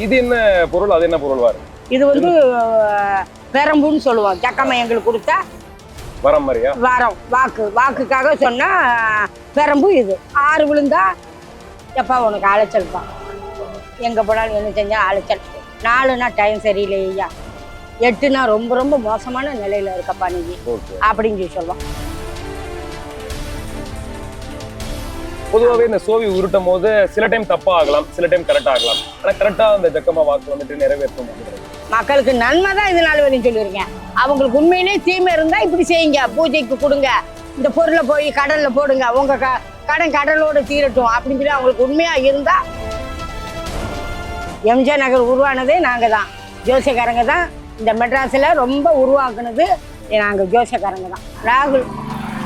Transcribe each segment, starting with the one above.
இது என்ன பொருள் அது என்ன பொருள் வாரு? இது வந்து பெரம்புன்னு சொல்லுவோம் ஜக்கம்மா எங்களுக்கு கொடுத்தா வரம் மாதிரியா? வாரம். வாக்கு வாக்குக்காக சொன்னா பெரம்பு இது. ஆறு விழுந்தா எப்பா உனக்கு அலைச்சல் தான் எங்கே போனாலும் என்ன செஞ்சா அலைச்சல். நாலுனா டைம் சரியில்லை ஐயா எட்டுனா ரொம்ப ரொம்ப மோசமான நிலையில இருக்கப்பா நீ. அப்படின்னு சொல்லி சொல்லுவோம் பொதுவாகவே இந்த சோவி உருட்டும் போது சில டைம் தப்பா ஆகலாம் சில டைம் கரெக்டா ஆகலாம். ஆனா கரெக்டா அந்த ஜக்கமா வாக்கு வந்துட்டு நிறைவேற்றும் மக்களுக்கு நன்மை தான் இது நாள் வரையும் சொல்லியிருக்கேன். அவங்களுக்கு உண்மையிலே தீமை இருந்தா இப்படி செய்யுங்க பூஜைக்கு கொடுங்க இந்த பொருளை போய் கடல்ல போடுங்க உங்க க கடன் கடலோடு தீரட்டும் அப்படின்னு சொல்லி அவங்களுக்கு உண்மையா இருந்தா எம்ஜிஆர் நகர் உருவானதே நாங்க தான். ஜோசியக்காரங்க தான் இந்த மெட்ராஸ்ல ரொம்ப உருவாக்குனது நாங்க ஜோசியக்காரங்க தான். ராகுல்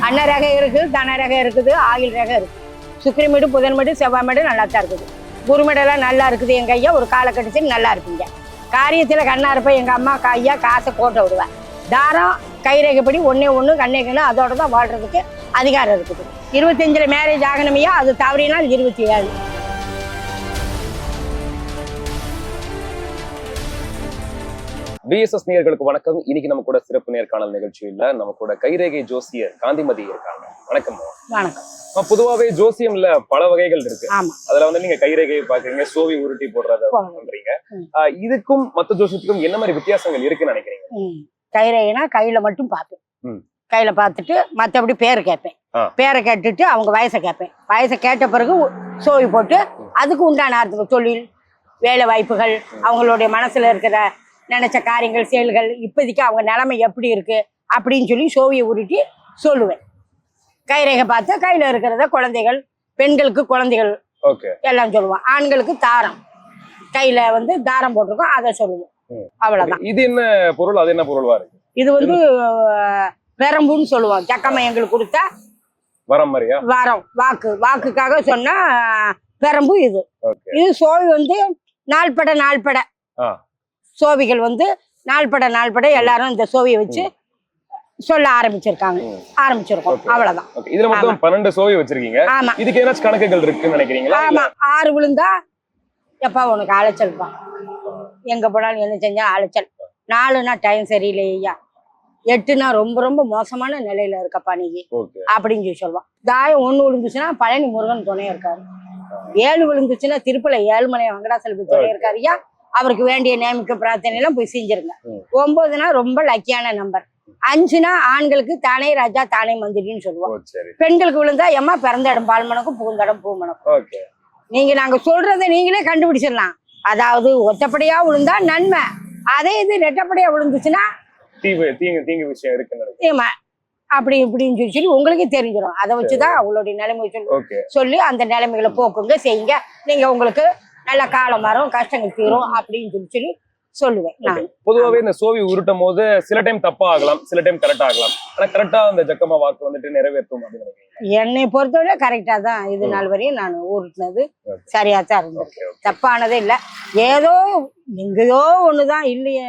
அன்ன ரகம் இருக்குது தன ரகம் இருக்குது ஆயில் ரகம் இருக்குது. சுக்கிரி மீடு புதன் மீடு செவ்வாய் மீடு நல்லா தான் இருக்குது குருமேடெல்லாம் நல்லா இருக்குது எங்கள் ஐயா. ஒரு காலக்கட்டத்தில் நல்லா இருப்பீங்க. காரியத்தில் கண்ணா இருப்பேன் எங்கள் அம்மா ஐயா காசை போட்டு விடுவேன். தாரம் கைரேகைப்படி ஒன்றே ஒன்று கண்ணே அதோட தான் வாழ்கிறதுக்கு அதிகாரம் இருக்குது. இருபத்தஞ்சில் மேரேஜ் ஆகணுமையா? அது தவறினால் இருபத்தி ஏழு. பிஎஸ்எஸ் நேயர்களுக்கு வணக்கம். இன்னைக்கு நம்ம கூட சிறப்பு நேர்காணல் நிகழ்ச்சியில நம்ம கூட கைரேகை ஜோசியர் காந்திமதி இருக்காங்க. வணக்கம். வணக்கம். பொதுவாவே ஜோசியம்ல பல வகைகள் இருக்கு. அதுல வந்து நீங்க கைரேகை பாக்குறீங்க சோவி உருட்டி போடுறத பண்றீங்க. இதுக்கும் மத்த ஜோசியத்துக்கும் என்ன மாதிரி வித்தியாசங்கள் இருக்குன்னு நினைக்கிறீங்க? கைரேகைனா கையில் மட்டும் பார்ப்பேன். கையில் பார்த்துட்டு மற்றபடி பேரை கேட்பேன். பேரை கேட்டுட்டு அவங்க வயசை கேட்பேன். வயசை கேட்ட பிறகு சோவி போட்டு அதுக்கு உண்டான அர்த்தம் தொழில் வேலை வாய்ப்புகள் அவங்களுடைய மனசுல இருக்கிற நினைச்ச காரியங்கள் செயல்கள் இப்போதைக்கு அவங்க நிலைமை எப்படி இருக்கு அப்படின்னு சொல்லி சோவியை உருட்டி சொல்லுவேன். கைரேகை பார்த்து கையில் இருக்கிறத குழந்தைகள் பெண்களுக்கு குழந்தைகள் ஓகே. எல்லாம் சொல்லுவோம் ஆண்களுக்கு தாரம். கையில் வந்து தாரம் போட்டிருக்கோம் அதை சொல்லுவோம். ம். அவ்வளோதான் இது என்ன பொருள்? அது என்ன பொருள் இது வந்து பெரம்புன்னு சொல்லுவோம் ஜக்கம்மா எங்களுக்கு கொடுத்தா வரம் மாதிரியா? வாரம். வாக்கு. வாக்குக்காக சொன்னா பெரம்பு இது. இது சோவி வந்து நாள்பட நாள்பட. சோவிகள் வந்து நாள்பட நாள்பட எல்லாரும் இந்த சோவியை வச்சு சொல்ல ஆரம்பிச்சிருக்காங்க. ஆரம்பிச்சிருக்கோம். அவ்வளவுதான். இதுல மொத்தம் பன்னெண்டு சோவி வச்சிருக்கீங்க. ஆமா. இதுக்கு ஏதாச்சும் கணக்குகள் இருக்குன்னு நினைக்கிறீங்களா? ஆமா. ஆறு விழுந்தா எப்பா உனக்கு அலைச்சல் தான் எங்க போனாலும் என்ன செஞ்சா அலைச்சல். நாலுனா டைம் சரியில்லை ஐயா. எட்டுனா ரொம்ப ரொம்ப மோசமான நிலையில இருக்கப்பா நீ. அப்படின்னு சொல்லி சொல்லுவான். தாயம் ஒண்ணு விழுந்துச்சுன்னா பழனி முருகன் துணை இருக்காரு. ஏழு விழுந்துச்சுன்னா திருப்பலை ஏழுமலை வெங்கடாசலபதி துணை இருக்காரு ஐயா. அவருக்கு வேண்டிய நியமிக்க பிரார்த்தனை எல்லாம் போய் செஞ்சிருங்க. ஒன்பதுனா ரொம்ப லக்கியான நம்பர் அஞ்சுனா ஆண்களுக்கு தானே ராஜா தானே மந்திரின்னு சொல்லுவோம். பெண்களுக்கு விழுந்தா எம்மா பிறந்த இடம் இடம் பூமணக்கும் ஓகே. நீங்க நாங்க சொல்றதை நீங்களே கண்டுபிடிச்சிடலாம். அதாவது ஒத்தப்படியா விழுந்தா நன்மை. அதே இது ரெட்டப்படியா விழுந்துச்சுன்னா ஏமா அப்படி இப்படின்னு சொல்லி சொல்லி உங்களுக்கே தெரிஞ்சிடும் அதை வச்சுதான் அவங்களுடைய நிலைமை சொல்லி சொல்லி அந்த நிலைமைகளை போக்குங்க செய்யுங்க. நீங்க உங்களுக்கு நல்ல காலம் வரும் கஷ்டங்கள் தீரும் அப்படின்னு சொல்லி சொல்லி சொல்லுவேன் நான். பொதுவாவே இந்த சோவி உருட்டும் போது சில டைம் தப்பா ஆகலாம் சில டைம் கரெக்டா ஆகலாம். ஆனா கரெக்டா அந்த ஜக்கமா வாக்கு வந்துட்டு நிறைவேற்றும் அப்படின்னு என்னை பொறுத்தவரை கரெக்டா தான் இது நாள் வரையும் நான் ஊருட்டினது Okay. சரியா தான் ஓகே தப்பானதே இல்லை. ஏதோ எங்கேயோ ஒண்ணுதான் இல்லையே.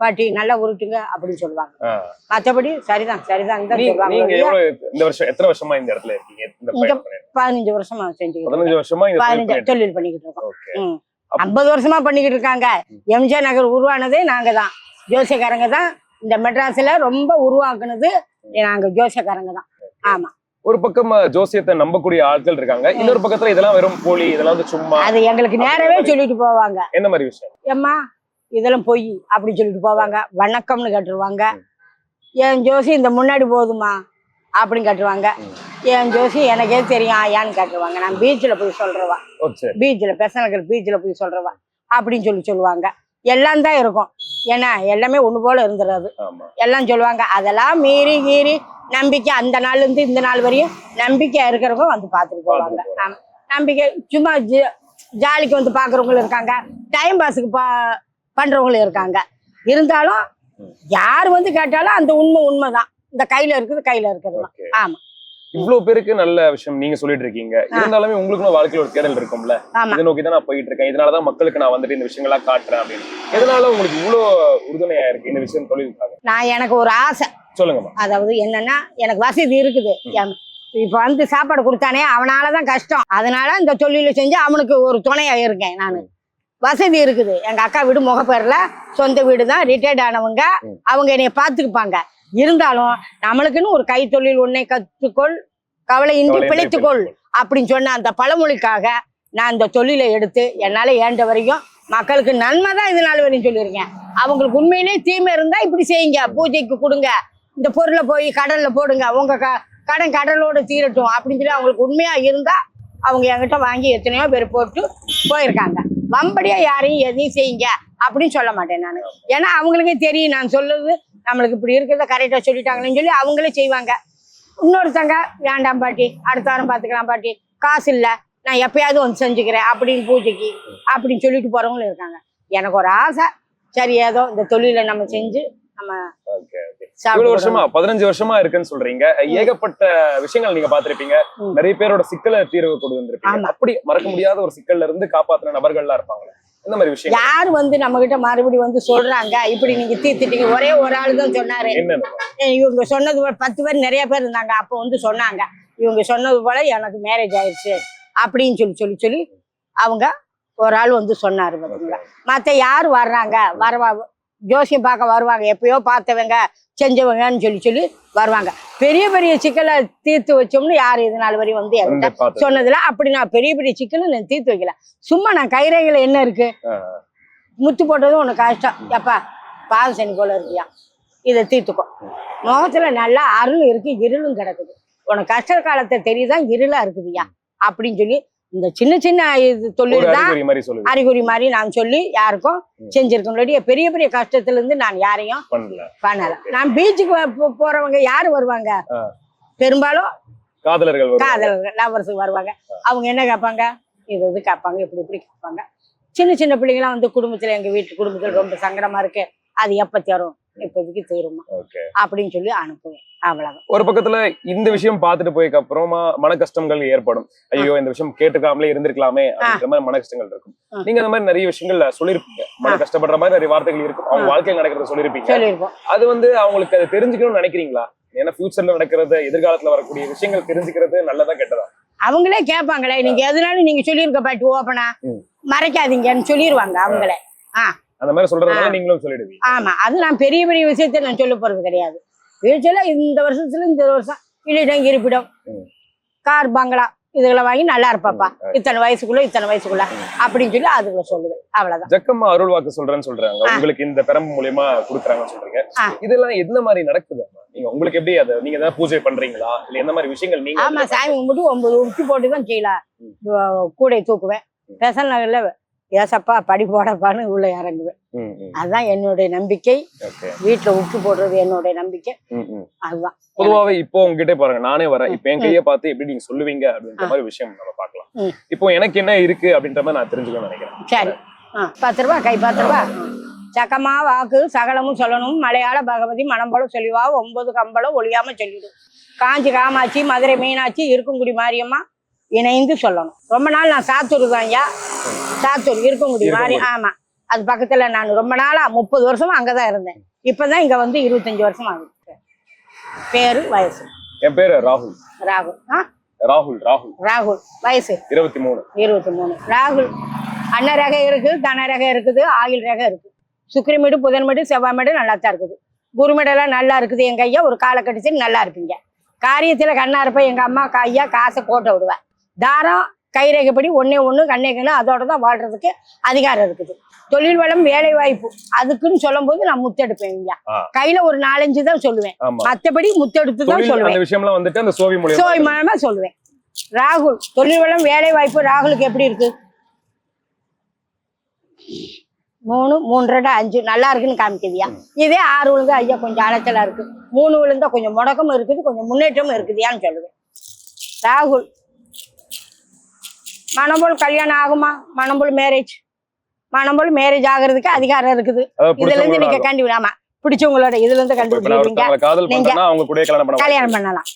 பாட்டி நல்லா உருட்டுங்க அப்படின்னு சொல்லுவாங்க. மற்றபடி சரிதான் சரிதான் தான் சொல்லுவாங்க இந்த வருஷம் எத்தனை வருஷமா இந்த இடத்துல இருக்கீங்க? இந்த இங்க பயணம் பண்ணிட்டு? பதினஞ்சு வருஷமா. பதினஞ்சு இந்த தொழில் பதினஞ்சு பண்ணிட்டு தொழில் பண்ணிக்கிட்டு இருக்கோம். ஐம்பது வருஷமா பண்ணிக்கிட்டு இருக்காங்க. எம்ஜிஆர் நகர் உருவானதே நாங்க தான் ஜோசியக்காரங்க தான் இந்த மெட்ராஸ்ல ரொம்ப உருவாக்குனது நாங்க ஜோசியக்காரங்க தான். ஆமா. ஒரு பக்கம் ஜோசியத்தை நம்பக்கூடிய ஆட்கள் இருக்காங்க. இன்னொரு பக்கத்துல இதெல்லாம் வெறும் போலி இதெல்லாம் வந்து சும்மா அது எங்களுக்கு நேரவே சொல்லிட்டு போவாங்க. என்ன மாதிரி விஷயம்? ஏம்மா இதெல்லாம் பொய் அப்படி சொல்லிட்டு போவாங்க. வணக்கம்னு கேட்டுருவாங்க என் ஜோசி இந்த முன்னாடி போகுதுமா அப்படின்னு கேட்டுருவாங்க ம். என் ஜோசி எனக்கே தெரியும் ஆயான்னு கேட்டுருவாங்க நான் பீச்சில் போய் சரி. பீச்சில் பெசநகர் பீச்சில் போய் சொல்றவா. அப்படின்னு சொல்லி சொல்லுவாங்க. எல்லாம் தான் இருக்கும். ஏன்னா எல்லாமே ஒன்று போல இருந்துடாது எல்லாம் சொல்லுவாங்க. அதெல்லாம் மீறி கீறி நம்பிக்கை. அந்த நாள்ல இருந்து இந்த நாள் வரையும் நம்பிக்கை இருக்கிறவங்க வந்து பார்த்துட்டு போவாங்க. நம்பிக்கை சும்மா ஜாலிக்கு வந்து பார்க்குறவங்களும் இருக்காங்க. டைம் பாஸுக்கு பா பண்றவங்களும் இருக்காங்க. இருந்தாலும். யார் வந்து கேட்டாலும் அந்த உண்மை உண்மைதான். இந்த கையில இருக்குது கையில இருக்கிறது ஆமா. இவ்வளவு பேருக்கு நல்ல விஷயம் நீங்க சொல்லிட்டு இருக்கீங்க. இருந்தாலுமே உங்களுக்கும் வாழ்க்கையில ஒரு தேடல் இருக்கும்ல. இதை நோக்கி தான் நான் போயிட்டு இருக்கேன். இதனாலதான் மக்களுக்கு நான் வந்துட்டு இந்த விஷயங்களா காட்டுறேன் அப்படின்னு. எதனால உங்களுக்கு இவ்வளவு உறுதுணையா இருக்கு இந்த விஷயம் தொழிலுக்காக? நான் எனக்கு ஒரு ஆசை. சொல்லுங்கம்மா. அதாவது என்னன்னா எனக்கு வசதி இருக்குது. இப்ப வந்து சாப்பாடு கொடுத்தானே அவனால தான் கஷ்டம். அதனால இந்த தொழிலை செஞ்சு அவனுக்கு ஒரு துணையா இருக்கேன் நான். வசதி இருக்குது. எங்க அக்கா வீடு முகப்பேர்ல சொந்த வீடு தான் ரிட்டையர்ட் ஆனவங்க. அவங்க என்னைய பார்த்துக்குப்பாங்க. இருந்தாலும் நம்மளுக்குன்னு ஒரு கைத்தொழில் ஒன்றை கற்றுக்கொள் கவலையின்றி கவலையின்றி பிழைத்துக்கொள் அப்படின்னு சொன்ன அந்த பழமொழிக்காக நான் இந்த தொழிலை எடுத்து என்னால ஏண்ட வரைக்கும் மக்களுக்கு நன்மை தான் இது நாள் வரையும் சொல்லியிருக்கேன். அவங்களுக்கு உண்மையிலே தீமை இருந்தா இப்படி செய்யுங்க. பூஜைக்கு கொடுங்க. இந்த பொருளை போய் கடல்ல போடுங்க. உங்க க கடன் கடலோட தீரட்டும் அப்படின்னு சொல்லி அவங்களுக்கு உண்மையா இருந்தா அவங்க என்கிட்ட வாங்கி எத்தனையோ பேர் போட்டு போயிருக்காங்க. வம்படியா யாரையும் எதையும் செய்யுங்க அப்படின்னு சொல்ல மாட்டேன் நான். ஏன்னா அவங்களுக்கு தெரியும் நான் சொல்லுறது நம்மளுக்கு இப்படி இருக்கிறத கரெக்டாக சொல்லிட்டாங்களேன்னு சொல்லி அவங்களே செய்வாங்க. இன்னொருத்தங்க வேண்டாம் பாட்டி அடுத்த வாரம் பார்த்துக்கலாம் பாட்டி. காசு இல்லை. நான் எப்பயாவது ஒன்று செஞ்சுக்கிறேன். அப்படின்னு பூஜைக்கு அப்படின்னு சொல்லிட்டு போகிறவங்களும் இருக்காங்க. எனக்கு ஒரு ஆசை. சரி ஏதோ இந்த தொழிலை நம்ம செஞ்சு நம்ம இவ்வளவு வருஷமா? பதினஞ்சு வருஷமா இருக்குன்னு சொல்றீங்க. ஏகப்பட்ட விஷயங்கள் நீங்க பாத்திருப்பீங்க. நிறைய பேரோட சிக்கலை தீர்வு கொண்டு வந்திருப்பீங்க. அப்படி மறக்க முடியாத ஒரு சிக்கல்ல இருந்து காப்பாத்துன நபர்கள்லாம் இருப்பாங்க இந்த மாதிரி விஷயம் யார் வந்து நம்ம கிட்ட மறுபடியும் வந்து சொல்றாங்க? இப்படி நீங்க தீர்த்துட்டீங்க. ஒரே ஒரு ஆள் தான் சொன்னாரு. இவங்க சொன்னது பத்து பேர் நிறைய பேர் இருந்தாங்க. அப்போ வந்து சொன்னாங்க. இவங்க சொன்னது போல எனக்கு மேரேஜ் ஆயிடுச்சு அப்படின்னு சொல்லி சொல்லி சொல்லி அவங்க ஒரு ஆள் வந்து சொன்னாரு. பாத்தீங்களா? மத்த யார் வர்றாங்க? வரவா ஜோசியம் பார்க்க வருவாங்க. எப்பயோ பார்த்தவங்க செஞ்சவங்கன்னு சொல்லி சொல்லி வருவாங்க. பெரிய பெரிய சிக்கலை தீர்த்து வச்சோம்னு யார் இது நாள் வரையும் வந்து என்கிட்ட வந்து பாத்து. சொன்னதுல அப்படி நான் பெரிய பெரிய சிக்கலும் நான் தீர்த்து வைக்கல. சும்மா நான் கைரேகையில என்ன இருக்கு? முத்து போட்டதும் உனக்கு கஷ்டம். எப்பா பாத சனி போல இருக்கியா? இதை தீர்த்துக்கோ. முகத்துல நல்லா அருள் இருக்கு இருளும் கிடக்குது. உனக்கு கஷ்ட காலத்தை தெரியுதா? இருளா இருக்குதுயா? அப்படின்னு சொல்லி இந்த சின்ன சின்ன இது தொழில் தான் அறிகுறி மாதிரி நான் சொல்லி யாருக்கும். செஞ்சிருக்கேன் பெரிய பெரிய கஷ்டத்துல இருந்து நான் யாரையும் பண்ணல. நான் பீச்சுக்கு போறவங்க யாரு வருவாங்க. பெரும்பாலும் காதலர்கள் வருவாங்க. காதலர்கள் லவர்ஸ் வருவாங்க. அவங்க என்ன கேட்பாங்க? இது இது கேட்பாங்க இப்படி இப்படி கேட்பாங்க. சின்ன சின்ன பிள்ளைங்களாம் வந்து குடும்பத்துல எங்க வீட்டு குடும்பத்துல ரொம்ப சங்கடமா இருக்கு. அது எப்ப தரும்? இப்போதைக்கு தீருமா. அப்படின்னு சொல்லி அனுப்புவேன். அவ்வளவுதான். ஒரு பக்கத்துல இந்த விஷயம் பார்த்துட்டு போய்க்கு அப்புறமா மன கஷ்டங்கள் ஏற்படும். ஐயோ இந்த விஷயம் கேட்டுக்காமலே இருந்திருக்கலாமே அப்படின்ற மாதிரி மன கஷ்டங்கள் இருக்கும். நீங்க அந்த மாதிரி நிறைய விஷயங்கள் சொல்லிருப்பீங்க. மன கஷ்டப்படுற மாதிரி நிறைய வார்த்தைகள் இருக்கும். அவங்க வாழ்க்கையில் நடக்கிறத சொல்லிருப்பீங்க. சொல்லியிருப்போம் அது வந்து அவங்களுக்கு அதை தெரிஞ்சுக்கணும்னு நினைக்கிறீங்களா? ஏன்னா ஃபியூச்சர்ல நடக்கிறது எதிர்காலத்துல வரக்கூடிய விஷயங்கள் தெரிஞ்சுக்கிறது நல்லதா கெட்டதா? அவங்களே கேட்பாங்களே நீங்க எதுனாலும் நீங்க சொல்லியிருக்க பாட்டு ஓப்பனா. மறைக்காதீங்கன்னு சொல்லிடுவாங்க அவங்களே. அந்த மாதிரி சொல்றதுனால நீங்களும் சொல்லிடுவீங்க. ஆமா அது நான் பெரிய பெரிய விஷயத்த நான் சொல்ல போறது கிடையாது. வீட்டுல இந்த வருஷத்துல இந்த வருஷம் இல்லிடம் இருப்பிடம். கார் பங்களா இதுகளை வாங்கி நல்லா இருப்பாப்பா. இத்தனை வயசுக்குள்ள இத்தனை வயசுக்குள்ள அப்படின்னு சொல்லி அதுக்குள்ள சொல்லுவேன் அவ்வளவுதான். ஜக்கம்மா அருள் வாக்கு சொல்றேன்னு சொல்றாங்க. உங்களுக்கு இந்த பெரம்பு மூலியமா கொடுக்குறாங்கன்னு சொல்றீங்க. இதெல்லாம் எந்த மாதிரி நடக்குது? நீங்க உங்களுக்கு எப்படி அதை நீங்க ஏதாவது பூஜை பண்றீங்களா? இல்ல எந்த மாதிரி விஷயங்கள் நீங்க ஆமா சாமி கும்பிட்டு ஒன்பது உச்சி போட்டு தான் கீழே கூடை தூக்குவேன். பெசல் நகர்ல ஏசப்பா படி போடப்பான்னு உள்ள இறங்குவேன். அதுதான் என்னுடைய நம்பிக்கை. வீட்டுல உப்பு போடுறது என்னுடைய நம்பிக்கை. அதுதான். பொதுவாவே இப்போ உங்ககிட்ட பாருங்க நானே வரேன். இப்போ என் கையை பார்த்து எப்படி நீங்க சொல்லுவீங்க அப்படின்ற. மாதிரி விஷயம் நம்ம பார்க்கலாம். இப்போ எனக்கு என்ன இருக்கு அப்படின்ற மாதிரி நான் தெரிஞ்சுக்கணும்னு நினைக்கிறேன். சரி. பத்து ரூபா கை பத்து ரூபா சக்கமா வாக்கு சகலமும் சொல்லணும். மலையாள பகவதி மணம்பலம் சொல்லிவா. ஒன்பது கம்பளம் ஒளியாம சொல்லிடும் காஞ்சி காமாட்சி மதுரை மீனாட்சி இருக்கங்குடி மாரியம்மா. இணைந்து சொல்லணும். ரொம்ப நாள் நான் சாத்தூர் தான் ஐயா. சாத்தூர் இருக்கங்குடி மாரி இருக்கங்குடி. ஆமா. அது பக்கத்துல நான் ரொம்ப நாளா முப்பது வருஷமா அங்கதான் இருந்தேன். இப்பதான் இங்க வந்து இருபத்தஞ்சு வருஷம் ஆகுது. பேரு வயசு. என் பேரு ராகுல். ராகுல். ராகுல் ராகுல். ராகுல். வயசு? இருபத்தி மூணு இருபத்தி மூணு ராகுல். அன்ன ரகம் இருக்குது தன ரகம் இருக்குது ஆயில் ரகம் இருக்கு சுக்கிரமேடு புதன்மேடு செவ்வாய்மேடு நல்லா தான் இருக்குது. குருமேடெல்லாம் நல்லா இருக்குது. எங்க ஐயா ஒரு காலை கட்டிச்சு நல்லா இருப்பீங்க. காரியத்துல கண்ணா இருப்பேன் எங்க அம்மா ஐயா காசை கோட்டை விடுவேன். தாரம் கைரேகைப்படி ஒண்ணே ஒண்ணு கண்ணே கண்ணு அதோட தான் வாழ்றதுக்கு அதிகாரம் இருக்குது. தொழில் வளம் வேலை வாய்ப்பு அதுக்குன்னு சொல்லும்போது நான் முத்தெடுப்பேன் ஆ. கையில ஒரு நாலஞ்சு தான் சொல்லுவேன். மத்தபடி முத்தெடுத்து தான் சொல்லுவேன். விஷயம்லாம் வந்துட்டு அந்த சோவி மூலமா சொல்லுவேன். ராகுல் தொழில் வளம் வேலை வாய்ப்பு ராகுலுக்கு எப்படி இருக்கு? மூணு ரெண்டு அஞ்சு நல்லா இருக்குன்னு காமிக்குதியா? இதே ஆறு விழுந்தா ஐயா கொஞ்சம் அலைச்சலா இருக்கு. மூணு விழுந்தா கொஞ்சம் முடக்கமும் இருக்குது கொஞ்சம் முன்னேற்றமும் இருக்குதியான்னு சொல்லுவேன். ராகுல் மணம்போல் கல்யாணம் ஆகுமா? மணம்போல் மேரேஜ் மணம்போல் மேரேஜ் ஆகுறதுக்கு அதிகாரம் இருக்குது. இதுல இருந்து நீங்க கண்டு ஆமா பிடிச்சவங்களோட இதுல இருந்து கூட கல்யாணம் பண்ண கல்யாணம் பண்ணலாம்.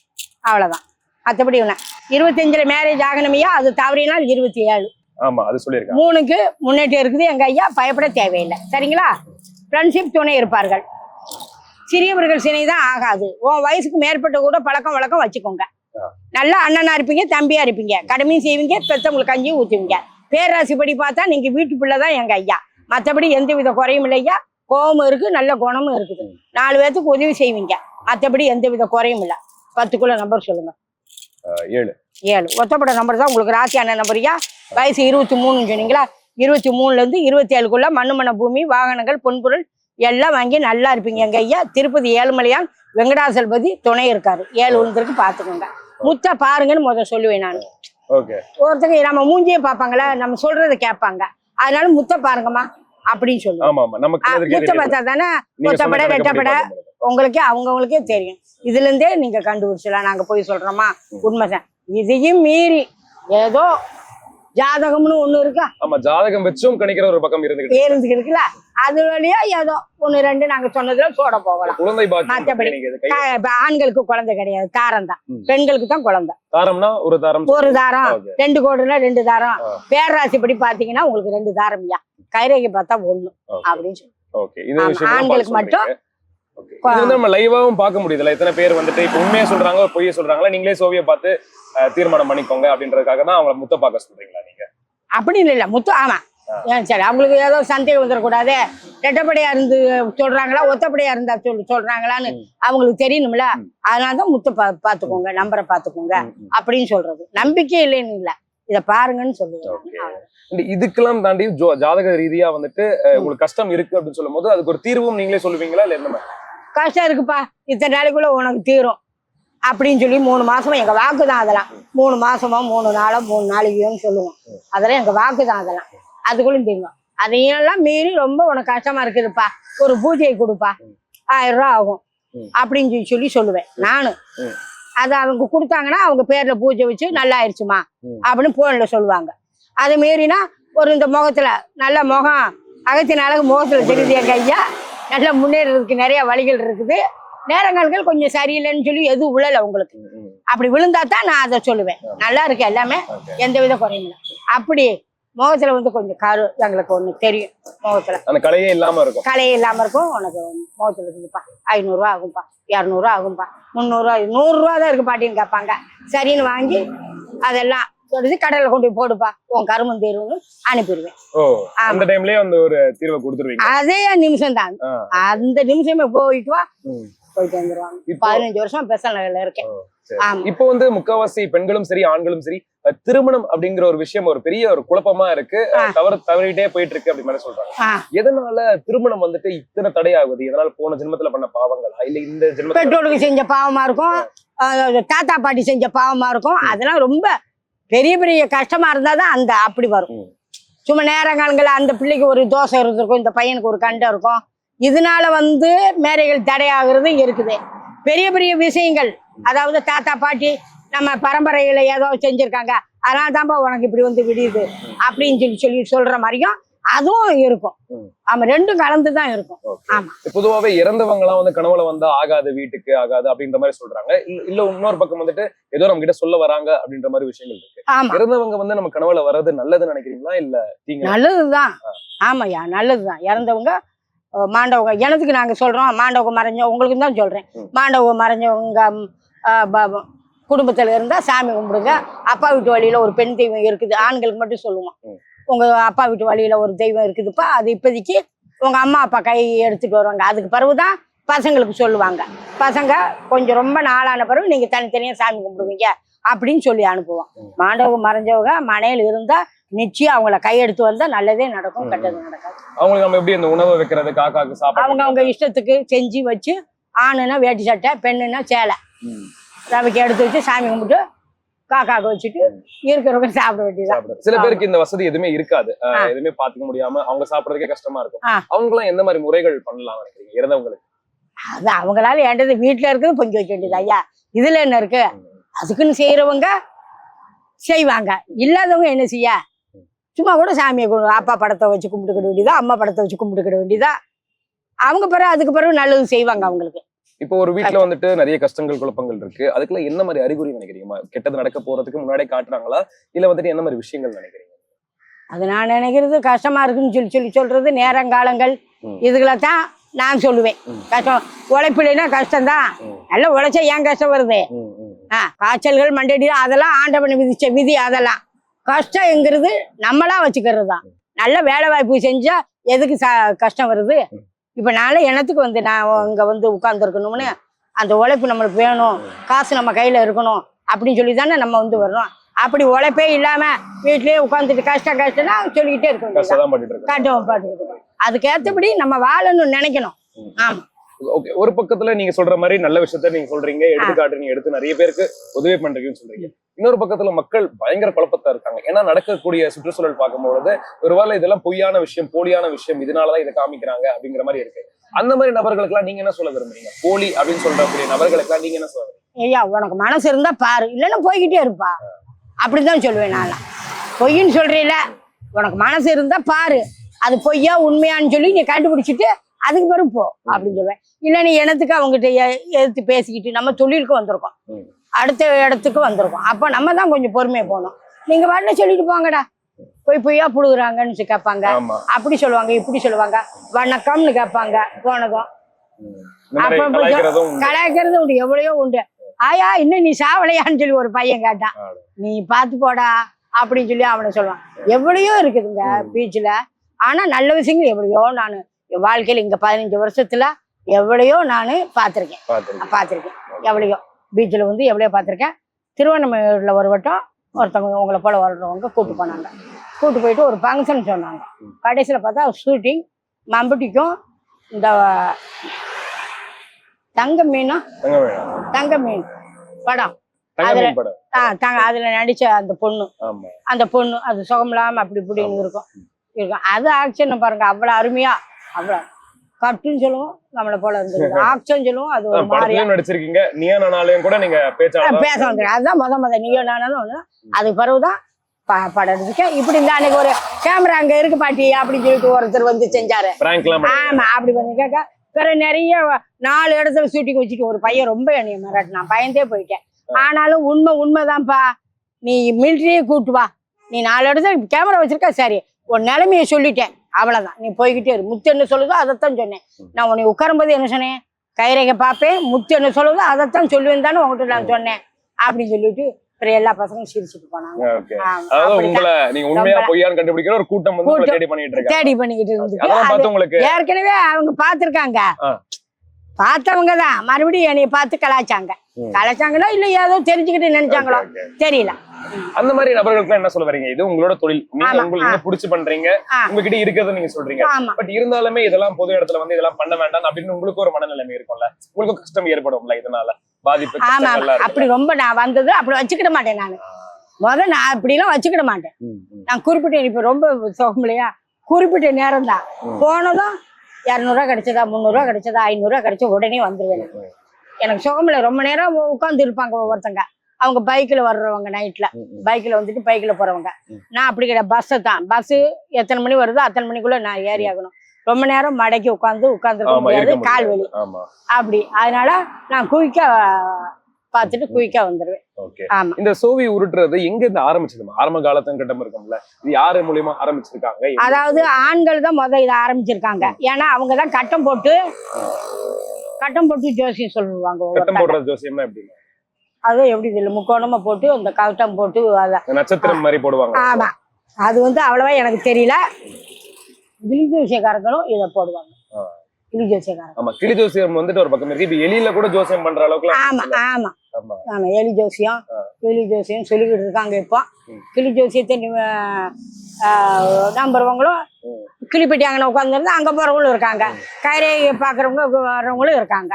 அவ்வளவுதான். மற்றபடி ஒண்ணு இருபத்தஞ்சுல மேரேஜ் ஆகணுமையா? அது தவறினால் இருபத்தி ஏழு ஆமா அது சொல்லியிருக்கேன் மூணுக்கு முன்னேற்றம் இருக்குது. எங்க ஐயா பயப்பட தேவையில்லை. சரிங்களா? ஃப்ரெண்ட்ஷிப் துணை இருப்பார்கள். சிறியவர்கள் சினை தான் ஆகாது. உன் வயசுக்கு மேற்பட்ட கூட பழக்கம் வழக்கம் வச்சுக்கோங்க. நல்லா அண்ணனா இருப்பீங்க தம்பியா இருப்பீங்க. கடமையும் செய்வீங்க பெத்தவங்களுக்கு கஞ்சியும் ஊற்றுவீங்க பேராசிப்படி பார்த்தா நீங்க வீட்டு பிள்ளை தான் எங்க ஐயா. மற்றபடி எந்த வித குறையும் இல்லை ஐயா. கோபமும் இருக்கு நல்ல குணமும் இருக்குது நாலு பேர்த்துக்கு உதவி செய்வீங்க. மற்றபடி எந்த வித குறையும் இல்லை. பத்துக்குள்ள நம்பர் சொல்லுங்க. ஏழு. ஏழு. ஒத்தப்பட நம்பர் தான் உங்களுக்கு ராசியான நம்பரியா வயசு இருபத்தி மூணுன்னு சொன்னீங்களா? இருபத்தி மூணுல இருந்து இருபத்தி ஏழுக்குள்ள மண்ணு மண்ண பூமி வாகனங்கள் பொன்பொருள் எல்லாம் வாங்கி நல்லா இருப்பீங்க எங்க ஐயா. திருப்பதி ஏழுமலையான் வெங்கடாசலபதி துணை இருக்காரு. ஏழு விழுந்திருக்கு பாத்துக்கோங்க. முத்த பாருங்கன்னு முத சொல்லுவேன் நான். ஒருத்தங்க நம்ம மூஞ்சியே பார்ப்பாங்களா? நம்ம சொல்றதை கேட்பாங்க. அதனால முத்த பாருங்கம்மா அப்படின்னு சொல்லுவோம் முத்த பார்த்தா தானே கணக்கு ரெட்டப்படை. உங்களுக்கே அவங்கவுங்களுக்கே தெரியும். இதுல இருந்தே நீங்க கண்டுபிடிச்சலாம் நாங்க போய் சொல்றோமா உண்மைதான். இதையும் மீறி ஏதோ ஜாதகம்னு ஒண்ணு இருக்கா ஆமா ஜாதகம் வச்சும் கணிக்கிற ஒரு பக்கம் பேருந்து இருக்குல்ல அது வழியா ஏதோ ஒண்ணு ரெண்டு நாங்க சொன்னதுல சோட போகலாம் குழந்தை மத்தபடி. ஆண்களுக்கு குழந்தை கிடையாது தாரம் தான். பெண்களுக்கு தான் குழந்தை தாரம்னா ஒரு தாரம் ஒரு தாரம். ரெண்டு கோடுனா ரெண்டு தாரம் ஆ. பேரராசிப்படி பாத்தீங்கன்னா உங்களுக்கு ரெண்டு தாரம் ஐயா கைரேகை பார்த்தா ஒண்ணு. அப்படின்னு சொல்லி ஆண்களுக்கு மட்டும். இது வந்து நம்ம லைவாவும் பார்க்க முடியுதுல எத்தனை பேர் வந்துட்டு இப்ப உண்மையா சொல்றாங்க பொய்ய சொல்றாங்களா நீங்களே சோவியை பார்த்து தீர்மானம் பண்ணிக்கோங்க அப்படின்றதுக்காக தான் அவங்கள முத்த பார்க்க சொல்றீங்களா நீங்க? அப்படின்னு இல்ல முத்து ஆமா. சரி அவங்களுக்கு ஏதோ சந்தேகம் வந்துடக்கூடாது. ரெட்டப்படையா இருந்து சொல்றாங்களா ஒத்தப்படையா இருந்தா சொல்லு சொல்றாங்களான்னு. அவங்களுக்கு தெரியணும்ல. அதனாலதான் முத்த பா பாத்துக்கோங்க நம்பரை பாத்துக்கோங்க. அப்படின்னு சொல்றது. நம்பிக்கை இல்லைன்னு இல்ல. இத பாருங்கன்னு சொல்லுவேன். இதுக்கெல்லாம் தாண்டி ஜோ- ஜாதக ரீதியா வந்துட்டு உங்களுக்கு கஷ்டம் இருக்கு அப்படின்னு சொல்லும் போது அதுக்கு ஒரு தீர்வும் நீங்களே சொல்லுவீங்களா இல்ல என்ன? கஷ்டம் இருக்குப்பா. இத்தனை நாளைக்குள்ள உனக்கு தீரும். அப்படின்னு சொல்லி மூணு மாசமா எங்க வாக்கு தான் அதெல்லாம். மூணு மாசமா மூணு நாளா மூணு நாளைக்குன்னு சொல்லுவோம். அதெல்லாம் எங்க வாக்கு தான் அதெல்லாம். அதுக்குள்ள தெரியும் அதையெல்லாம் மீறி ரொம்ப உனக்கு கஷ்டமா இருக்குதுப்பா. ஒரு பூஜையை கொடுப்பா. ஆயிரம் ரூபா ஆகும். அப்படின்னு சொல்லி சொல்லி சொல்லுவேன். நானு ம். அதை அவங்க கொடுத்தாங்கன்னா அவங்க பேர்ல பூஜை வச்சு நல்லா ஆயிடுச்சுமா. அப்படின்னு போன்ல சொல்லுவாங்க. அதை மீறினா ஒரு இந்த முகத்துல நல்ல முகம் அகத்தின் அழகு முகத்துல தெரியுது எங்க ஐயா நல்லா முன்னேறதுக்கு நிறைய வழிகள் இருக்குது. நேரங்கள் கொஞ்சம் சரியில்லைன்னு சொல்லி எதுவும் விழல உங்களுக்கு. அப்படி விழுந்தா தான் நான் அதை சொல்லுவேன். நல்லா இருக்கு எல்லாமே. எந்த வித குறையும் அப்படி முகத்துல வந்து கொஞ்சம் கரு எங்களுக்கு ஒண்ணு தெரியும். முகத்துல. கலையே இல்லாம இருக்கும். கலையே இல்லாம இருக்கும். உனக்கு முகத்துல இருக்குதுப்பா. ஐநூறுரூவா ஆகும்பா இரநூறுவா ஆகும்பா முந்நூறுரூவா நூறுரூவா தான் இருக்கு பாட்டின்னு கேட்பாங்க. சரின்னு வாங்கி அதெல்லாம் எடுத்து கடையில கொண்டு போய் போடுப்பா. உன் கருமம் தேர்வுன்னு அனுப்பிடுவேன். அந்த டைம்லயே அந்த ஒரு தீர்வை கொடுத்துருவீங்க. அதே நிமிஷம் தான். அந்த நிமிஷமே போயிட்டு வா. போயிட்டு வந்துருவாங்க இப்போ பதினஞ்சு வருஷம் பெசல் நகர்ல இருக்கேன் இப்போ வந்து முக்காவாசி பெண்களும் சரி ஆண்களும் சரி திருமணம் அப்படிங்கிற ஒரு விஷயம் ஒரு பெரிய ஒரு குழப்பமா இருக்கு. தவறு தவறிட்டே போயிட்டு இருக்கு அப்படி மாதிரி சொல்றாங்க. எதனால திருமணம் வந்துட்டு இத்தனை தடையாகுது? எதனால போன ஜென்மத்துல பண்ண பாவங்களா? இல்ல இந்த ஜென்மத்துல பெற்றோருக்கு செஞ்ச பாவமா இருக்கும். தாத்தா பாட்டி செஞ்ச பாவமா இருக்கும். அதெல்லாம் ரொம்ப பெரிய பெரிய கஷ்டமா இருந்தாதான் அந்த அப்படி வரும். சும்மா நேரங்காலங்களில் அந்த பிள்ளைக்கு ஒரு தோசை இருந்திருக்கும் இந்த பையனுக்கு ஒரு கண்டம் இருக்கும். இதனால வந்து மேரைகள் தடையாகிறது இருக்குது. பெரிய பெரிய விஷயங்கள் அதாவது தாத்தா பாட்டி நம்ம பரம்பரையில ஏதோ செஞ்சிருக்காங்க. அதனால தான்ப்பா உனக்கு இப்படி வந்து விடியுது. அப்படின்னு சொல்லி சொல்லி சொல்ற மாதிரியும் அதுவும் இருக்கும். ஆமா ரெண்டும் கலந்து தான் இருக்கும். ஆமா. பொதுவாவே இறந்தவங்க எல்லாம் வந்து கனவுல வந்தா ஆகாது வீட்டுக்கு ஆகாது அப்படின்ற மாதிரி சொல்றாங்க. இல்ல- இன்னொரு பக்கம் வந்துட்டு ஏதோ நம்ம கிட்ட சொல்ல வராங்க அப்படின்ற மாதிரி விஷயங்கள் இருக்கு. ஆமா. இறந்தவங்க வந்து நம்ம கனவுல வர்றது நல்லதுன்னு நினைக்கிறீங்களா இல்ல தீங்க? நல்லதுதான். ஆமாய்யா நல்லதுதான். இறந்தவங்க மாண்டவங்க எனத்துக்கு நாங்க சொல்றோம் மாண்டவங்க மறைஞ்ச உங்களுக்கு தான் சொல்றேன். மாண்டவங்க மறைஞ்சவங்க குடும்பத்துல இருந்தா சாமி கும்பிடுங்க. அப்பா வீட்டு வழியில ஒரு பெண் தெய்வம் இருக்குது ஆண்களுக்கு மட்டும் சொல்லுவோம். உங்க அப்பா வீட்டு வழியில ஒரு தெய்வம் இருக்குதுப்பா அது இப்போதைக்கு உங்க அம்மா அப்பா கை எடுத்துட்டு வருவாங்க அதுக்கு பிறகுதான் பசங்களுக்கு சொல்லுவாங்க பசங்க கொஞ்சம் ரொம்ப நாளான பிறகு நீங்க தனித்தனியா சாமி கும்பிடுவீங்க அப்படின்னு சொல்லி அனுப்புவோம். மாண்டவங்க மறைஞ்சவங்க மனையில இருந்தா நிச்சயம் அவங்கள கையெடுத்து வந்தா நல்லதே நடக்கும். கெட்டது நடக்காது அவங்களுக்கு நம்ம எப்படி இந்த உணவு வைக்கிறது காக்காக்கு சாப்பாடு அவங்க அவங்க இஷ்டத்துக்கு செஞ்சு வச்சு ஆணுனா வேட்டி சட்டை பெண்ணுனா சேலை. ரவைக்கு எடுத்து வச்சு சாமி கும்பிட்டு காக்காக்கு வச்சுட்டு இருக்கிறவங்க சாப்பிட சாப்பிடுறது. சில பேருக்கு இந்த வசதி எதுவுமே இருக்காது. எதுவுமே பாத்துக்க முடியாம அவங்க சாப்பிடுறதுக்கே கஷ்டமா இருக்கும். அவங்க எல்லாம் எந்த மாதிரி முறைகள் பண்ணலாம் நினைக்கிறீங்க? இறந்தவங்களுக்கு. அது அவங்களால ஏண்டது வீட்டுல இருக்குது பொங்கி வைக்க வேண்டியது ஐயா. இதுல என்ன இருக்கு? அதுக்குன்னு செய்யறவங்க செய்வாங்க. இல்லாதவங்க என்ன செய்ய? சும்மா கூட சாமியை அப்பா படத்தை வச்சு கும்பிட்டுக்கிட வேண்டியதா அம்மா படத்தை வச்சு கும்பிட்டுக்கிட வேண்டியதா. அவங்க பிறகு அதுக்கு பிறகு நல்லது செய்வாங்க அவங்களுக்கு. இப்போ ஒரு வீட்ல வந்துட்டு நிறைய கஷ்டங்கள் குழப்பங்கள் இருக்கு. அதுக்கெல்லாம் என்ன மாதிரி அறிகுறி நினைக்கிறீங்க கெட்டது நடக்க போறதுக்கு முன்னாடியே காட்டுறாங்களா? இல்ல வந்துட்டு என்ன மாதிரி விஷயங்கள் நினைக்கிறீங்க? அது நான் நினைக்கிறது கஷ்டமா இருக்குன்னு சொல்லி சொல்லி சொல்றது நேரங்காலங்கள். இதுகளை தான் நான் சொல்லுவேன். கஷ்டம். உழைப்பில்லைன்னா கஷ்டம்தான். நல்லா உழைச்சா ஏன் கஷ்டம் வருது. ஆ காய்ச்சல்கள் மண்டடி அதெல்லாம் ஆண்டவன் விதிச்ச விதி அதெல்லாம். கஷ்டங்கிறது நம்மளா வச்சுக்கிறது தான் நல்ல வேலை வாய்ப்பு செஞ்சா எதுக்கு கஷ்டம் வருது? இப்ப நாளை எனத்துக்கு வந்து நான் இங்க வந்து உட்கார்ந்துருக்கணும்னு அந்த உழைப்பு நம்மளுக்கு வேணும் காசு நம்ம கையில இருக்கணும் அப்படின்னு சொல்லி தானே நம்ம வந்து வர்றோம். அப்படி உழைப்பே இல்லாம வீட்லயே உட்காந்துட்டு கஷ்டம் கஷ்டம்னா சொல்லிக்கிட்டே இருக்க வேண்டியது கஷ்டம் தான் பண்ணிட்டு இருக்காங்க காட்டும் பாட்டு அதுக்கேற்றபடி நம்ம வாழணும்னு நினைக்கணும். ஆமா. ஓகே ஒரு பக்கத்துல நீங்க சொல்ற மாதிரி நல்ல விஷயத்த நீங்க சொல்றீங்க எடுத்துக்காட்டு நீங்க எடுத்து நிறைய பேருக்கு உதவி பண்றீங்கன்னு சொல்றீங்க. இன்னொரு பக்கத்துல மக்கள் பயங்கர குழப்பத்தா இருக்காங்க. ஏன்னா நடக்கக்கூடிய சுற்றுச்சூழல் பார்க்கும்பொழுது ஒருவேளை இதெல்லாம் பொய்யான விஷயம் போலியான விஷயம் இதனாலதான் இதை காமிக்கிறாங்க அப்படிங்கிற மாதிரி இருக்கு. அந்த மாதிரி நபர்களுக்கெல்லாம் நீங்க என்ன சொல்ல விரும்புறீங்க? போலி அப்படின்னு சொல்றக்கூடிய நபர்களுக்கெல்லாம் நீங்க என்ன சொல்ல ஐயா உனக்கு மனசு இருந்தா பாரு. இல்லைன்னா போய்கிட்டே இருப்பா. அப்படிதான் சொல்லுவேன் நான்லாம் பொய்ன்னு சொல்றீல உனக்கு மனசு இருந்தா பாரு. அது பொய்யா உண்மையான்னு சொல்லி நீ கண்டுபிடிச்சிட்டு அதுக்கு பிறகு போ அப்படின்னு சொல்லுவேன். இல்லை நீ எனத்துக்கு அவங்ககிட்ட எ- எதிர்த்து பேசிக்கிட்டு நம்ம தொழிலுக்கு வந்திருக்கோம். அடுத்த இடத்துக்கு வந்திருக்கோம். அப்போ நம்ம தான் கொஞ்சம் பொறுமையா போகணும். நீங்க பாட்டுல சொல்லிட்டு போங்கடா. பொய் பொய்யா புடுகுறாங்கன்னு சொல்லி கேட்பாங்க அப்படி சொல்லுவாங்க இப்படி சொல்லுவாங்க. வணக்கம்னு கேட்பாங்க போனதும். அப்ப. கலாய்க்கிறது உண்டு. எவ்வளையோ உண்டு ஆயா இன்னும் நீ சாவலையான்னு சொல்லி ஒரு பையன் கேட்டான். நீ பார்த்து போடா அப்படின்னு சொல்லி அவனை சொல்லுவான். எவ்வளையோ இருக்குதுங்க பீச்சில். ஆனா நல்ல விஷயங்கள் எவ்வளையோ நான் வாழ்க்கையில இங்க பதினஞ்சு வருஷத்துல எவ்வளையோ நான் பார்த்துருக்கேன். பார்த்துருக்கேன். எவ்வளையோ. பீச்சில் வந்து எவ்வளையோ பார்த்துருக்கேன். திருவண்ணாமலையில் ஒரு வட்டம் ஒருத்தவங்க உங்களை போல வர்றவங்க கூட்டு போனாங்க. கூட்டு போயிட்டு ஒரு ஃபங்க்ஷன் சொன்னாங்க. கடைசியில் பார்த்தா ஷூட்டிங் மம்பட்டிக்கும் இந்த தங்க மீனும் தங்க மீன்? படம். அதுல- ஆ தங்க அதுல நடிச்ச அந்த பொண்ணு. அந்த பொண்ணு அது சுகமில்லாம அப்படி இப்படின்னு இருக்கும். இருக்கும். அது ஆக்ஷன் பாருங்க அவ்வளவு அருமையா அவ்வளவு கட்டுன்னு சொல்லுவோம் நம்மளை போல இருந்தது ஆக்ஷன் சொல்லுவோம் அது ஒரு மாதிரியா? நடிச்சிருக்கீங்க. நீயா நானாலையும் கூட நீங்க அதுதான் முத முத. நீயோ நானும் ஒண்ணு. அதுக்கு பிறகுதான் படம் எடுத்துக்கேன் இப்படி இந்த அன்னைக்கு ஒரு கேமரா அங்க இருக்கு பாட்டி அப்படின்னு சொல்லிட்டு ஒருத்தர் வந்து செஞ்சாரு. ஆமா அப்படி வந்து கேட்க பிறகு நிறைய நாலு இடத்துல ஷூட்டிங் வச்சுட்டு ஒரு பையன் ரொம்ப என்னைய மிரட்டினான். பயந்தே போயிட்டேன். ஆனாலும் உண்மை உண்மைதான்ப்பா. நீ மிலிட்டரியே கூட்டு வா. நீ நாலு இடத்துல கேமரா வச்சிருக்க சரி. உன் நிலைமையை சொல்லிட்டேன். அவ்வளவுதான். நீ போய்கிட்டே இரு. முத்து என்ன சொல்லுதோ அதைத்தான் சொன்னேன். நான் உன்னை உட்காரும்போது என்ன சொன்னேன்? கைரேகை பார்ப்பேன். முத்து என்ன சொல்லுதோ அதைத்தான் சொல்லுவேன் தானே உங்ககிட்ட நான் சொன்னேன். அப்படின்னு சொல்லிட்டு அப்புறம் எல்லா பசங்களும் சிரிச்சுட்டு போனாங்க. தேடி பண்ணிக்கிட்டு ஏற்கனவே அவங்க பார்த்திருக்காங்க. ஆ. பார்த்தவங்க தான். மறுபடியும் என்னைய பார்த்து கலாய்ச்சாங்க. ம். கலாய்ச்சாங்களோ இல்ல ஏதோ தெரிஞ்சுக்கிட்டு நினைச்சாங்களோ. தெரியல. அந்த மாதிரி நபர்களுக்கு என்ன சொல்ல வரீங்க? இது உங்களோட தொழில். நீங்க உங்களுக்கு பிடிச்சு பண்றீங்க. உங்ககிட்ட இருக்கிறத நீங்க சொல்றீங்க. பட் இருந்தாலுமே இதெல்லாம் பொது இடத்துல வந்து இதெல்லாம் பண்ண வேண்டாம் அப்படின்னு உங்களுக்கு ஒரு மனநிலைமை இருக்கும்ல. உங்களுக்கு கஷ்டம் ஏற்படும்ல இதனால? பாதிப்பு ஆமா அப்படி? ரொம்ப நான் வந்தது அப்படி வச்சுக்கிட மாட்டேன் நான். முத நான் அப்படிலாம் வச்சுக்கிட மாட்டேன். நான் குறிப்பிட்ட இப்ப ரொம்ப சுகம் இல்லையா? குறிப்பிட்ட நேரம் தான். போனதும் இரநூறுவா கிடைச்சதா முந்நூறுவா கிடைச்சதா ஐநூறுவா கிடைச்ச உடனே வந்துருவேன். எனக்கு சுகமில்ல ரொம்ப நேரம் உட்காந்து இருப்பாங்க ஒவ்வொருத்தங்க. அவங்க பைக்ல வர்றவங்க ம். பைக்ல வந்துட்டு பைக்ல போறவங்க. ம். நான் அப்படி கிடையாது. பஸ்ஸை தான். பஸ் எத்தனை மணி வருதோ அத்தனை மணிக்குள்ள நான் ஏறி ஆகணும். ரொம்ப நேரம் மடக்கி உட்காந்து உட்காந்துருக்க முடியாது கால் வலி. அப்படி. அதனால நான் குயிக்கா பார்த்துட்டு குயிக்கா வந்துருவேன். ஓகே. ஆமா. இந்த சோவி உருட்டுறது எங்க இருந்து ஆரம்பிச்சதுமா ஆரம்ப காலத்து கிட்டம் இருக்கும்ல. இது யாரு மூலியமா ஆரம்பிச்சிருக்காங்க? அதாவது ஆண்கள் தான் முத இதை ஆரம்பிச்சிருக்காங்க. ஏன்னா அவங்க தான் கட்டம் போட்டு கட்டம் போட்டு ஜோசியம் சொல்லுவாங்க கட்டம். போடுறது ஜோசியம்னா எப்படின்னா அது எப்படி தெரியல முக்கோணமா போட்டு அந்த கட்டம் போட்டு அத. நட்சத்திரம் மாதிரி போடுவாங்க. ஆமா. அது வந்து அவ்வளவா எனக்கு தெரியல. கிளி ஜோசியக்காரங்களும் இதை போடுவாங்க. கிளி ஜோசியக்காரங்க ஆமா கிளி ஜோசியம் வந்துட்டு ஒரு பக்கம் இருக்கு. இப்ப எலியில கூட ஜோசியம் பண்ற அளவுக்கு ஆமா ஆமா. ஆமா. எலி ஜோசியம். கிளி ஜோசியம் சொல்லிக்கிட்டு இருக்காங்க இப்போ. கிளி ஜோசியத்தை நம்புறவங்களும். கிளிப்பட்டி அங்கே உட்காந்துருந்து அங்கே போகிறவங்களும் இருக்காங்க. கைரே பார்க்குறவங்க வர்றவங்களும் இருக்காங்க.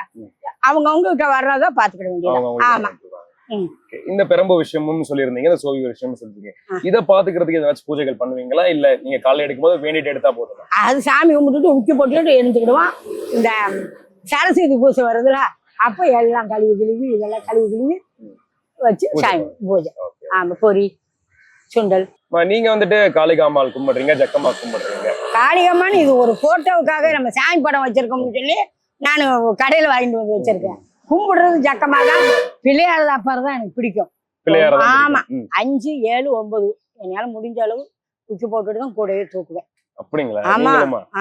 அவங்கவுங்க கிட்ட வர்றதா பார்த்துக்கிட வேண்டியது ஆமா. இந்த பெரம்பு விஷயமும் சொல்லியிருந்தீங்க இந்த சோவி விஷயமும் சொல்லிருக்கீங்க. இத பாத்துக்கிறதுக்கு ஏதாச்சும் பூஜைகள் பண்ணுவீங்களா? இல்ல நீங்க காலைல எடுக்கும்போது வேண்டிட்டு எடுத்தா போதுமா? அது சாமி கும்பிட்டுட்டு உக்கி போட்டுட்டு எழுந்துக்கிடுவோம். இந்த சரஸ்வதி பூஜை வருதுல அப்போ எல்லாம் கழுவி கழுவி இதெல்லாம் கழுவி கழுவி வச்சு சாமி பூஜை. ஆமா பொரி சுண்டல். நீங்க வந்துட்டு காளிகாம்பாள் கும்பிடுறீங்க ஜக்கம்மா கும்பிடுறீங்க. காளிகம்மான்னு இது ஒரு போட்டோவுக்காக நம்ம சாமி படம் வச்சிருக்கோம்னு சொல்லி நான் கடையில் வாங்கிட்டு வந்து வச்சிருக்கேன். கும்பிடுறது ஜக்கமாக தான் பிள்ளையார் அப்பாரு தான் எனக்கு பிடிக்கும். ஆமா. அஞ்சு ஏழு ஒன்பது. என்னால் முடிஞ்ச அளவு உச்சி போட்டுட்டு தான் கூடவே தூக்குவேன். அப்படிங்களா? ஆமா.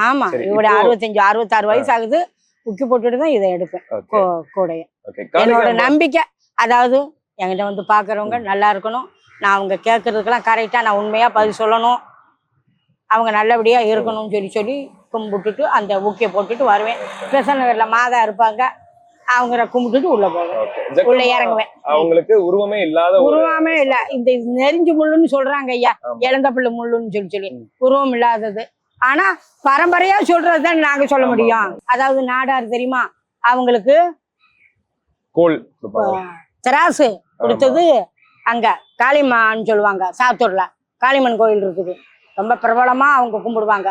ஆமா. இவட அறுபத்தஞ்சு அறுபத்தாறு வயசு ஆகுது உக்கி போட்டுட்டு தான் இதை எடுப்பேன். கூடைய. என்னோட நம்பிக்கை அதாவது என்கிட்ட வந்து பாக்குறவங்க நல்லா இருக்கணும். நான் அவங்க கேட்கறதுக்கெல்லாம் கரெக்டாக நான் உண்மையாக பதில் சொல்லணும். அவங்க நல்லபடியாக இருக்கணும்னு சொல்லி சொல்லி கும்பிட்டுட்டு அந்த ஊக்கிய போட்டுட்டு வருவேன். நகரில் மாதா இருப்பாங்க. அவங்கள கும்பிட்டுட்டு உள்ளே போவேன். உள்ள இறங்குவேன். அவங்களுக்கு உருவமே இல்லாத உருவமே இல்ல. இந்த நெறிஞ்சு முள்ளுன்னு சொல்றாங்க ஐயா. இழந்த பிள்ளை முள்ளுன்னு சொல்லி சொல்லி. உருவம் இல்லாதது. ஆனா பரம்பரையா சொல்றதுதான் நாங்க சொல்ல முடியும். அதாவது நாடார் தெரியுமா? அவங்களுக்கு கோல். திராசு கொடுத்தது அங்க. காளிமான்னு சொல்லுவாங்க சாத்தூர்ல. காளிமன் கோயில் இருக்குது. ரொம்ப பிரபலமா அவங்க கும்பிடுவாங்க.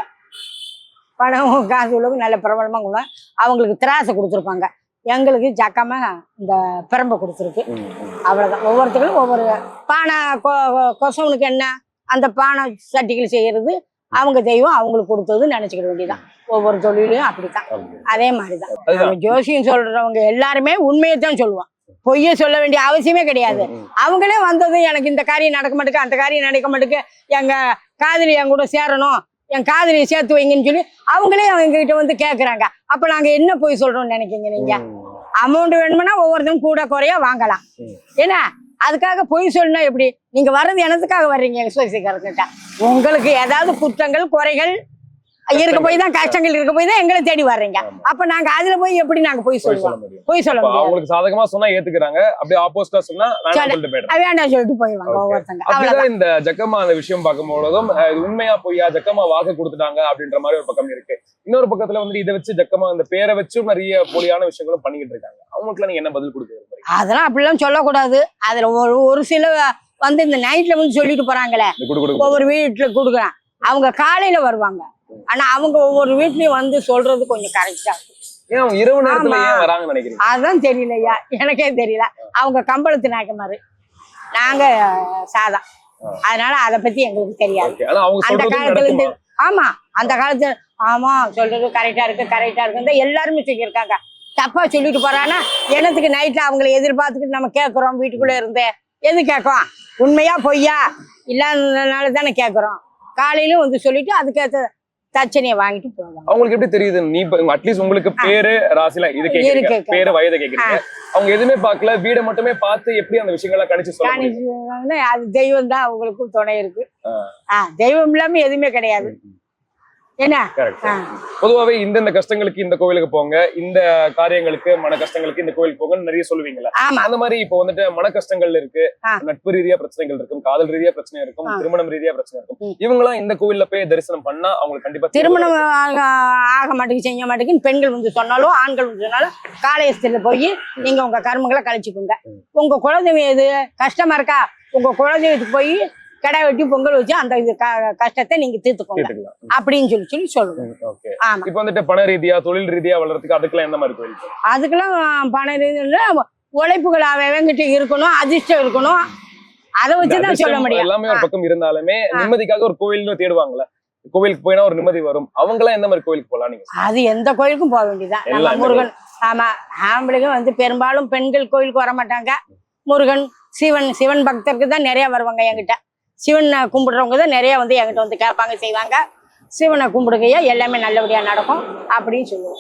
பணம் காசு உள்ளவங்க நல்ல பிரபலமா கும்பிடுவாங்க. அவங்களுக்கு திராசை கொடுத்துருப்பாங்க. எங்களுக்கு ஜக்கமா இந்த பிரம்பை கொடுத்துருக்கு ம், ம். அவ்வளவுதான் ஒவ்வொருத்தர்களும் ஒவ்வொரு பானை கொ- கொசவனுக்கு என்ன அந்த பானை சட்டிகள் செய்யறது அவங்க தெய்வம் அவங்களுக்கு கொடுத்தது நினைச்சுக்கிட வேண்டியதான் ஒவ்வொரு தொழிலையும் அப்படித்தான் அப்படி. அதே அதுதான். நம்ம ஜோசியம் சொல்றவங்க எல்லாருமே உண்மையை தான் சொல்லுவோம் பொய்யை சொல்ல வேண்டிய அவசியமே கிடையாது. அவங்களே வந்தது எனக்கு இந்த காரியம் நடக்க மாட்டேக்கு அந்த காரியம் நடக்க மாட்டேக்கு எங்க காதலி என் கூட சேரணும் என் காதலியை சேர்த்து வைங்கன்னு சொல்லி அவங்களே அவங்க கிட்ட வந்து கேக்குறாங்க. அப்ப நாங்க என்ன போய் சொல்றோம்னு நினைக்கிறீங்க நீங்க? ம். அமௌண்ட் வேணும்னா ஒவ்வொருத்தரும் கூட குறைய வாங்கலாம். ஏன்னா அதுக்காக பொய் சொல்லணும் எப்படி? நீங்க வர்றது எனத்துக்காக வர்றீங்க சுவாசிக்காரர்கிட்ட உங்களுக்கு ஏதாவது குற்றங்கள் குறைகள் இருக்க போய் தான் கஷ்டங்கள் இருக்க போய் தான் எங்களை தேடி வர்றீங்க. அப்ப நாங்க அதுல போய் எப்படி நாங்க பொய் போய் சொல்ல சொல்லுவோம்? முடியும். பொய் சொல்ல முடியாது. அவங்களுக்கு சாதகமா சொன்னா ஏத்துக்கிறாங்க. அப்படியே ஆப்போசிட்டா சொன்னா வேண்டாம் சொல்லிட்டு போயிடுவாங்க. ஒவ்வொருத்தங்க. அவ்வளவுதான். இந்த ஜக்கம்மா அந்த விஷயம் இது உண்மையா பொய்யா? ஜக்கம்மா வாக்கு கொடுத்துட்டாங்க அப்படின்ற மாதிரி ஒரு பக்கம் இருக்கு. இன்னொரு பக்கத்துல வந்து இதை வச்சு ஜக்கம்மா அந்த பேரை வச்சும் நிறைய போலியான விஷயங்களும் பண்ணிக்கிட்டு இருக்காங்க. அவங்களுக்கு நீங்க என்ன பதில் கொடுக்க அதெல்லாம் அப்படிலாம் சொல்லக்கூடாது. அதுல ஒரு ஒரு சில வந்து இந்த நைட்ல வந்து சொல்லிட்டு போறாங்களே. இந்த ஒவ்வொரு வீட்டுல கொடுக்குறான். அவங்க காலையில வருவாங்க. ஆனா அவங்க ஒவ்வொரு வீட்லயும் வந்து சொல்றது கொஞ்சம் கரெக்டா இரவு நேரத்துல. ஏன் நினைக்கிறீங்க? அதான் தெரியலையா? எனக்கே தெரியல. அவங்க கம்பளத்து நாயக்கமாரு. நாங்க சாதா. அதனால அதை பத்தி எங்களுக்கு தெரியாது. அந்த காலத்துல இருந்து ஆமா. அந்த காலத்துல ஆமா சொல்றது கரெக்டா இருக்கு கரெக்டா இருக்கு. எல்லாருமே சொல்லியிருக்காங்க. தப்பா சொல்லிட்டு போறான்னா எனத்துக்கு நைட்ல அவங்கள எதிர்பார்த்துக்கிட்டு நம்ம கேட்கறோம் வீட்டுக்குள்ள இருந்து? எது கேட்கும் உண்மையா பொய்யா? இல்லாததுனால தானே கேட்கறோம் காலையிலும் வந்து சொல்லிட்டு அதுக்கேற்ற தச்சனையை வாங்கிட்டு போவாங்க. அவங்களுக்கு எப்படி தெரியுது? நீ அட்லீஸ்ட் உங்களுக்கு பேரு ராசில இது கேக்குறீங்க. பேரு வயதை கேக்குறீங்க. அவங்க எதுவுமே பார்க்கல. வீடை மட்டுமே பார்த்து எப்படி அந்த விஷயங்களை கணிச்சு சொல்ல முடியும்? காணிச்சு அது தெய்வம் தான் அவங்களுக்கும் துணை இருக்கு. தெய்வம் இல்லாம எதுவுமே கிடையாது. என்ன. பொதுவாவே இந்தந்த கஷ்டங்களுக்கு இந்த கோவிலுக்கு போங்க இந்த காரியங்களுக்கு மன கஷ்டங்களுக்கு இந்த கோவிலுக்கு போங்கன்னு நிறைய சொல்லுவீங்கல்ல ஆமா அந்த மாதிரி இப்போ வந்துட்டு மன கஷ்டங்கள் இருக்கு. நட்பு ரீதியா பிரச்சனைகள் இருக்கும் காதல் ரீதியா பிரச்சனை இருக்கும். திருமணம் ரீதியா பிரச்சனை இருக்கும் ம். இவங்கெல்லாம் இந்த கோவில்ல போய் தரிசனம் பண்ணா அவங்களுக்கு கண்டிப்பா திருமணம் ஆக ஆக மாட்டேங்குது செய்ய மாட்டேங்குன்னு பெண்கள் வந்து சொன்னாலும் ஆண்கள் வந்து சொன்னாலும் காலேஜத்துல போய் நீங்க உங்க கர்மங்களை கழிச்சுக்கோங்க. உங்க குலதெய்வம் எது கஷ்டமா இருக்கா உங்க குலதெய்வத்துக்கு போய் கடை வெட்டி பொங்கல் வச்சு அந்த இது கஷ்டத்தை நீங்க தீர்த்துக்கோங்க. அப்படின்னு சொல்லி சொல்லி சொல்லுவோம் ஓகே. ஆமா. இப்போ வந்துட்டு பண ரீதியா தொழில் ரீதியா வளர்றதுக்கு அதுக்கெல்லாம் எந்த மாதிரி கோயில்? அதுக்கெல்லாம் பணம் ரீதியில உழைப்புகள் அவங்கிட்ட இருக்கணும் அதிர்ஷ்டம் இருக்கணும். அதை வச்சுதான் சொல்ல முடியும். எல்லாமே ஒரு பக்கம் இருந்தாலுமே நிம்மதிக்காக ஒரு கோயில்னு தேடுவாங்கல்ல கோவிலுக்கு போயினா ஒரு நிம்மதி வரும். அவங்க எல்லாம் எந்த மாதிரி கோயிலுக்கு போலாம் நீங்க? அது எந்த கோயிலுக்கும் போக வேண்டியதுதான். நம்ம முருகன் ஆமா ஆம்பளைங்க வந்து பெரும்பாலும் பெண்கள் கோயிலுக்கு வர மாட்டாங்க. முருகன் சிவன் சிவன் பக்தருக்கு தான் நிறைய வருவாங்க என்கிட்ட. சிவனை கும்பிடுறவங்க தான் நிறைய வந்து என்கிட்ட வந்து கேட்பாங்க செய்வாங்க. சிவனை கும்பிடுகையா எல்லாமே நல்லபடியாக நடக்கும் அப்படின்னு சொல்லுவோம்.